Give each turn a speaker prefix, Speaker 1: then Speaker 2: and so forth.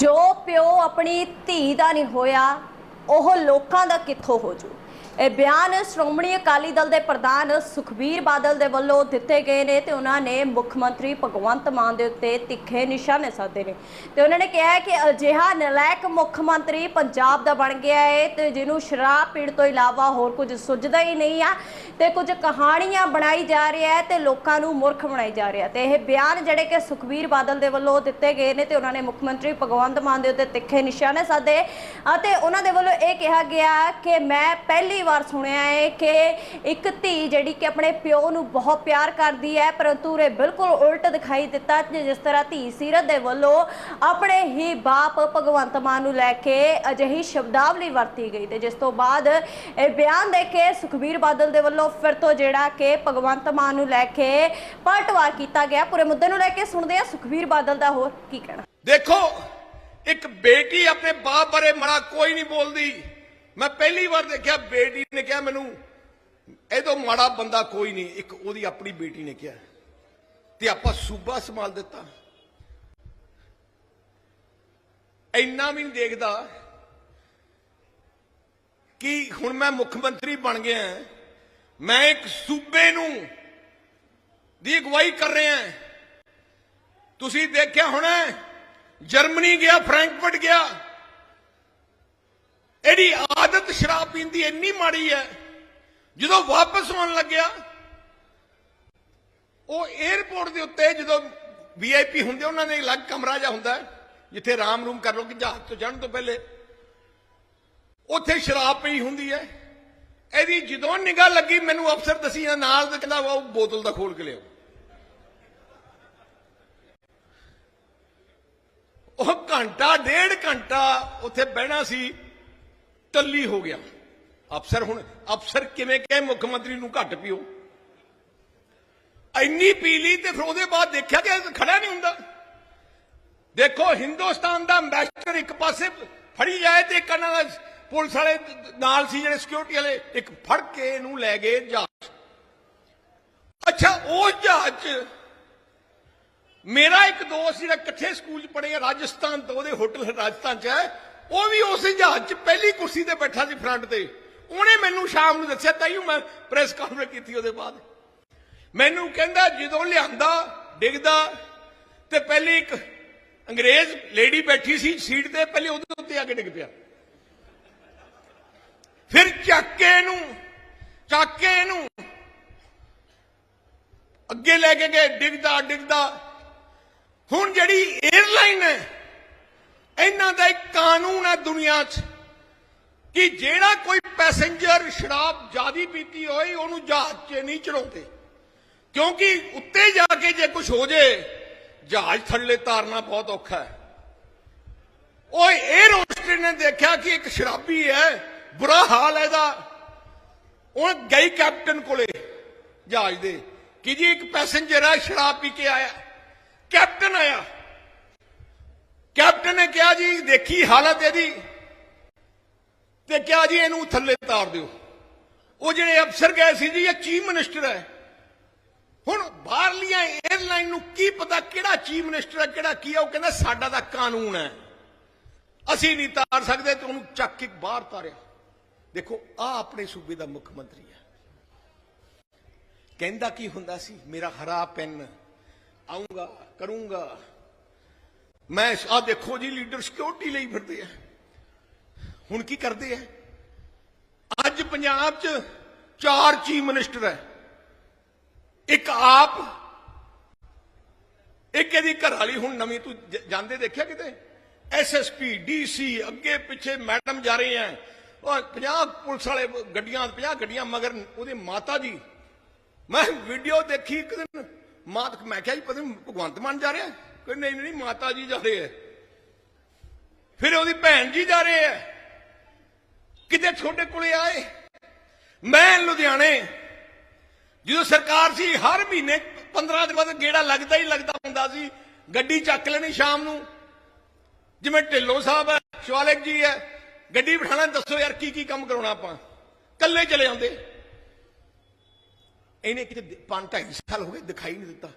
Speaker 1: ਜੋ ਪਿਓ ਆਪਣੀ ਧੀ ਦਾ ਨਹੀਂ ਹੋਇਆ ਉਹ ਲੋਕਾਂ ਦਾ ਕਿੱਥੋਂ ਹੋ ਜੂ? ਇਹ ਬਿਆਨ ਸ਼੍ਰੋਮਣੀ ਅਕਾਲੀ ਦਲ ਦੇ ਪ੍ਰਧਾਨ ਸੁਖਬੀਰ ਬਾਦਲ ਦੇ ਵੱਲੋਂ ਦਿੱਤੇ ਗਏ ਨੇ ਤੇ ਉਹਨਾਂ ਨੇ ਮੁੱਖ ਮੰਤਰੀ ਭਗਵੰਤ ਮਾਨ ਦੇ ਉੱਤੇ ਤਿੱਖੇ ਨਿਸ਼ਾਨੇ ਸਾਧੇ ਨੇ। ਤੇ ਉਹਨਾਂ ਨੇ ਕਿਹਾ ਕਿ ਅਜਿਹਾ ਨਲਾਇਕ ਮੁੱਖ ਮੰਤਰੀ ਪੰਜਾਬ ਦਾ ਬਣ ਗਿਆ ਹੈ ਤੇ ਜਿਹਨੂੰ ਸ਼ਰਾਬ ਪੀਣ ਤੋਂ ਇਲਾਵਾ ਹੋਰ ਕੁਝ ਸੁੱਝਦਾ ਹੀ ਨਹੀਂ ਆ ਤੇ ਕੁਝ ਕਹਾਣੀਆਂ ਬਣਾਈ ਜਾ ਰਹੀ ਹੈ ਤੇ ਲੋਕਾਂ ਨੂੰ ਮੂਰਖ ਬਣਾਈ ਜਾ ਰਿਹਾ। ਤੇ ਇਹ ਬਿਆਨ ਜਿਹੜੇ ਕਿ ਸੁਖਬੀਰ ਬਾਦਲ ਦੇ ਵੱਲੋਂ ਦਿੱਤੇ ਗਏ ਨੇ ਤੇ ਉਹਨਾਂ ਨੇ ਮੁੱਖ ਮੰਤਰੀ ਭਗਵੰਤ ਮਾਨ ਦੇ ਉੱਤੇ ਤਿੱਖੇ ਨਿਸ਼ਾਨੇ ਸਾਧੇ। ਅਤੇ ਉਹਨਾਂ ਦੇ ਵੱਲੋਂ ਇਹ ਕਿਹਾ ਗਿਆ ਕਿ ਮੈਂ ਪਹਿਲੀ ਵਾਰ ਸੁਣਿਆ ਹੈ ਕਿ ਇੱਕ ਧੀ ਜਿਹੜੀ ਕਿ ਆਪਣੇ ਪਿਓ ਨੂੰ ਬਹੁਤ ਪਿਆਰ ਕਰਦੀ ਹੈ, ਪਰੰਤੂ ਇਹ ਬਿਲਕੁਲ ਉਲਟ ਦਿਖਾਈ ਦਿੱਤਾ ਜਿਸ ਤਰ੍ਹਾਂ ਧੀ ਸੀਰਤ ਦੇ ਵੱਲੋਂ ਆਪਣੇ ਹੀ ਬਾਪ ਭਗਵੰਤ ਮਾਨ ਨੂੰ ਲੈ ਕੇ ਅਜਿਹੀ ਸ਼ਬਦਾਵਲੀ ਵਰਤੀ ਗਈ ਤੇ ਜਿਸ ਤੋਂ ਬਾਅਦ ਇਹ ਬਿਆਨ ਦੇ ਕੇ ਸੁਖਬੀਰ ਬਾਦਲ ਦੇ ਵੱਲੋਂ ਫਿਰ ਤੋਂ ਜਿਹੜਾ ਕਿ ਭਗਵੰਤ ਮਾਨ ਨੂੰ ਲੈ ਕੇ ਪਲਟਵਾਰ ਕੀਤਾ ਗਿਆ। ਪੂਰੇ ਮੁੱਦੇ ਨੂੰ ਲੈ ਕੇ ਸੁਣਦੇ ਆ ਸੁਖਬੀਰ ਬਾਦਲ ਦਾ ਹੋਰ ਕੀ ਕਹਿਣਾ।
Speaker 2: ਦੇਖੋ, ਇੱਕ ਬੇਟੀ ਆਪਣੇ ਬਾਪ ਬਾਰੇ ਮਾੜਾ ਕੋਈ ਨਹੀਂ ਬੋਲਦੀ। ਮੈਂ ਪਹਿਲੀ ਵਾਰ ਦੇਖਿਆ, ਬੇਟੀ ਨੇ ਕਿਹਾ ਮੈਨੂੰ ਇਹ ਤੋਂ ਮਾੜਾ ਬੰਦਾ ਕੋਈ ਨਹੀਂ, ਇੱਕ ਉਹਦੀ ਆਪਣੀ ਬੇਟੀ ਨੇ ਕਿਹਾ। ਤੇ ਆਪਾਂ ਸੂਬਾ ਸੰਭਾਲ ਦਿੱਤਾ। ਇੰਨਾ ਵੀ ਨਹੀਂ ਦੇਖਦਾ ਕਿ ਹੁਣ ਮੈਂ ਮੁੱਖ ਮੰਤਰੀ ਬਣ ਗਿਆ ਮੈਂ ਇੱਕ ਸੂਬੇ ਨੂੰ ਦੀ ਅਗਵਾਈ ਕਰ ਰਿਹਾ ਤੁਸੀਂ ਦੇਖਿਆ ਹੋਣਾ ਜਰਮਨੀ ਗਿਆ, ਫ੍ਰੈਂਕਫਰਟ ਗਿਆ। ਇਹਦੀ ਆਦਤ ਸ਼ਰਾਬ ਪੀਣ ਦੀ ਇੰਨੀ ਮਾੜੀ ਹੈ। ਜਦੋਂ ਵਾਪਸ ਆਉਣ ਲੱਗਿਆ, ਉਹ 에어ਪੋਰਟ ਦੇ ਉੱਤੇ ਜਦੋਂ ਵੀਆਈਪੀ ਹੁੰਦੇ, ਉਹਨਾਂ ਨੇ ਅਲੱਗ ਕਮਰਾ ਜਿਹਾ ਹੁੰਦਾ ਜਿੱਥੇ ਆਰਾਮ ਰੂਮ ਕਰ ਲੋ ਕਿ ਜਹਾਜ਼ ਤੋਂ ਜਾਣ ਤੋਂ ਪਹਿਲੇ। ਉੱਥੇ ਸ਼ਰਾਬ ਪਈ ਹੁੰਦੀ ਹੈ। ਇਹਦੀ ਜਦੋਂ ਨਿਗਾਹ ਲੱਗੀ, ਮੈਨੂੰ ਅਫਸਰ ਦਸੀ ਜਾਂਦਾ, ਨਾਲ ਤੇ ਕਹਿੰਦਾ ਉਹ ਬੋਤਲ ਦਾ ਖੋਲ ਕੇ ਲਿਓ ਉਹ ਘੰਟਾ, ਡੇਢ ਘੰਟਾ ਉੱਥੇ ਬਹਿਣਾ ਸੀ। ਟੱਲੀ ਹੋ ਗਿਆ। ਅਫਸਰ ਹੁਣ, ਅਫਸਰ ਕਿਵੇਂ ਕਹੇ ਮੁੱਖ ਮੰਤਰੀ ਨੂੰ ਘੱਟ ਪੀਓ? ਇੰਨੀ ਪੀ ਲਈ ਤੇ ਫਿਰ ਉਹਦੇ ਬਾਅਦ ਦੇਖਿਆ ਕਿ ਖੜਾ ਨਹੀਂ ਹੁੰਦਾ। ਦੇਖੋ, ਹਿੰਦੁਸਤਾਨ ਦਾ ਐਮਬੈਸਡਰ ਇੱਕ ਪਾਸੇ ਫੜੀ ਜਾਏ ਤੇ ਇੱਕ ਨਾਲ ਪੁਲਿਸ ਵਾਲੇ ਨਾਲ ਸੀ ਜਿਹੜੇ ਸਿਕਿਉਰਿਟੀ ਵਾਲੇ, ਇੱਕ ਫੜ ਕੇ ਇਹਨੂੰ ਲੈ ਗਏ ਜਹਾਜ਼। ਅੱਛਾ ਉਸ ਜਹਾਜ਼ 'ਚ ਮੇਰਾ ਇੱਕ ਦੋਸਤ ਜਿਹੜਾ ਇਕੱਠੇ ਸਕੂਲ 'ਚ ਪੜ੍ਹੇ ਰਾਜਸਥਾਨ ਤੋਂ, ਉਹਦੇ ਹੋਟਲ ਰਾਜਸਥਾਨ 'ਚ ਹੈ। ਉਹ ਵੀ ਉਸ ਜਹਾਜ਼ 'ਚ ਪਹਿਲੀ ਕੁਰਸੀ ਤੇ ਬੈਠਾ ਸੀ ਫਰੰਟ ਤੇ। ਉਹਨੇ ਮੈਨੂੰ ਸ਼ਾਮ ਨੂੰ ਦੱਸਿਆ, ਤਾਈਓ ਮੈਂ ਪ੍ਰੈਸ ਕਾਨਫਰੰਸ ਕੀਤੀ ਉਹਦੇ ਬਾਅਦ। ਮੈਨੂੰ ਕਹਿੰਦਾ, ਜਦੋਂ ਲਿਆਂਦਾ, ਡਿੱਗਦਾ, ਤੇ ਪਹਿਲੀ ਇੱਕ ਅੰਗਰੇਜ਼ ਲੇਡੀ ਬੈਠੀ ਸੀ ਸੀਟ ਤੇ, ਪਹਿਲੇ ਉਹਦੇ ਉੱਤੇ ਆ ਕੇ ਡਿੱਗ ਪਿਆ। ਫਿਰ ਚੱਕ ਕੇ ਇਹਨੂੰ, ਚੱਕ ਇਹਨੂੰ ਅੱਗੇ ਲੈ ਕੇ ਗਏ, ਡਿੱਗਦਾ ਡਿੱਗਦਾ। ਹੁਣ ਜਿਹੜੀ 에ਅਰਲਾਈਨ ਹੈ ਇਹਨਾਂ ਦਾ ਇੱਕ ਕਾਨੂੰਨ ਹੈ ਦੁਨੀਆ 'ਚ ਕਿ ਜਿਹੜਾ ਕੋਈ ਪੈਸੇਂਜਰ ਸ਼ਰਾਬ ਜ਼ਿਆਦੀ ਪੀਤੀ ਹੋਈ, ਉਹਨੂੰ ਜਹਾਜ਼ 'ਚ ਨਹੀਂ ਚੜਾਉਂਦੇ ਕਿਉਂਕਿ ਉੱਤੇ ਜਾ ਕੇ ਜੇ ਕੁਝ ਹੋ ਜੇ, ਜਹਾਜ਼ ਥੱਲੇ ਤਾਰਨਾ ਬਹੁਤ ਔਖਾ ਹੈ। ਉਹ 에ਅਰ ਹੋਸਟਰ ਨੇ ਦੇਖਿਆ ਕਿ ਇੱਕ ਸ਼ਰਾਬੀ ਹੈ, ਬੁਰਾ ਹਾਲ ਹੈ ਇਹਦਾ। ਉਹ ਗਈ ਕੈਪਟਨ ਕੋਲੇ ਜਹਾਜ਼ ਦੇ, ਕਿ ਜੀ ਇੱਕ ਪੈਸੇਂਜਰ ਹੈ, ਸ਼ਰਾਬ ਪੀ ਕੇ ਆਇਆ। ਕੈਪਟਨ ਆਇਆ। ਕੈਪਟਨ ਨੇ ਕਿਹਾ ਜੀ, ਦੇਖੀ ਹਾਲਤ ਇਹਦੀ ਤੇ ਕਿਹਾ ਜੀ, ਇਹਨੂੰ ਥੱਲੇ ਤਾਰ ਦਿਓ। ਉਹ ਜਿਹੜੇ ਅਫਸਰ ਗਏ ਸੀ ਜੀ, ਇਹ ਚੀਫ ਮਿਨਿਸਟਰ ਹੈ। ਹੁਣ ਬਾਹਰਲੀਆਂ 에ਅਰਲਾਈਨ ਨੂੰ ਕੀ ਪਤਾ ਕਿਹੜਾ ਚੀਫ ਮਿਨਿਸਟਰ ਹੈ, ਕਿਹੜਾ ਕੀ ਹੈ, ਉਹ ਕਹਿੰਦਾ ਸਾਡਾ ਤਾਂ ਕਾਨੂੰਨ ਹੈ। ਅਸੀਂ ਨਹੀਂ ਤਾਰ ਸਕਦੇ, ਤੇ ਉਹਨੂੰ ਚੱਕ ਕੇ ਬਾਹਰ ਤਾਰਿਆ। ਦੇਖੋ ਆ ਆਪਣੇ ਸੂਬੇ ਦਾ ਮੁੱਖ ਮੰਤਰੀ ਹੈ। ਕਹਿੰਦਾ ਕੀ ਹੁੰਦਾ ਸੀ? ਮੇਰਾ ਹਰਾ ਪੈਨ ਆਉਂਗਾ ਕਰੂੰਗਾ। ਮੈਂ ਆ ਦੇਖੋ ਜੀ ਲੀਡਰ ਸਿਕਿਉਰਿਟੀ ਲਈ ਫਿਰਦੇ ਆ। ਹੁਣ ਕੀ ਕਰਦੇ ਆ? ਅੱਜ ਪੰਜਾਬ 'ਚ ਚਾਰ ਚੀਫ ਮਿਨਿਸਟਰ ਹੈ ਇੱਕ ਆਪ, ਇੱਕ ਇਹਦੀ ਘਰ ਵਾਲੀ। ਹੁਣ ਨਵੀਂ ਤੂੰ ਜਾਂਦੇ ਦੇਖਿਆ ਕਿਤੇ? ਐਸਐਸਪੀ ਡੀਸੀ ਅੱਗੇ ਪਿੱਛੇ ਮੈਡਮ ਜਾ ਰਹੇ ਆ। ਉਹ 50 ਪੁਲਿਸ ਵਾਲੇ ਗੱਡੀਆਂ 50 ਗੱਡੀਆਂ, ਮਗਰ ਉਹਦੇ ਮਾਤਾ ਜੀ। ਮੈਂ ਵੀਡੀਓ ਦੇਖੀ ਇੱਕ ਦਿਨ। ਮਾਤ ਮੈਂ ਕਿਹਾ ਜੀ, ਪਤਾ ਭਗਵੰਤ ਮਾਨ ਜਾ ਰਿਹਾ। ਕੋਈ ਨਹੀਂ ਨਹੀਂ, ਮਾਤਾ ਜੀ ਜਾ ਰਹੇ ਆ ਫਿਰ ਉਹਦੀ ਭੈਣ ਜੀ ਜਾ ਰਹੇ ਆ ਕਿਤੇ ਤੁਹਾਡੇ ਕੋਲੇ ਆਏ? ਮੈਂ ਲੁਧਿਆਣੇ। ਜਦੋਂ ਸਰਕਾਰ ਸੀ, ਹਰ ਮਹੀਨੇ 15 ਦਿਨ ਬਾਅਦ ਗੇੜਾ ਲੱਗਦਾ ਹੀ ਲੱਗਦਾ ਹੁੰਦਾ ਸੀ। ਗੱਡੀ ਚੱਕ ਲੈਣੀ ਸ਼ਾਮ ਨੂੰ। ਜਿਵੇਂ ਢਿੱਲੋਂ ਸਾਹਿਬ ਹੈ ਸ਼ਿਵਾਲਿਕ ਜੀ ਹੈ ਗੱਡੀ ਬਿਠਾਣਾ ਦੱਸੋ ਯਾਰ ਕੀ ਕੀ ਕੰਮ ਕਰਾਉਣਾ ਆਪਾਂ। ਕੱਲੇ ਚਲੇ ਜਾਂਦੇ ਇਹਨੇ ਕਿਤੇ 5 2.5 ਸਾਲ ਹੋ ਗਏ ਦਿਖਾਈ ਨਹੀਂ ਦਿੱਤਾ।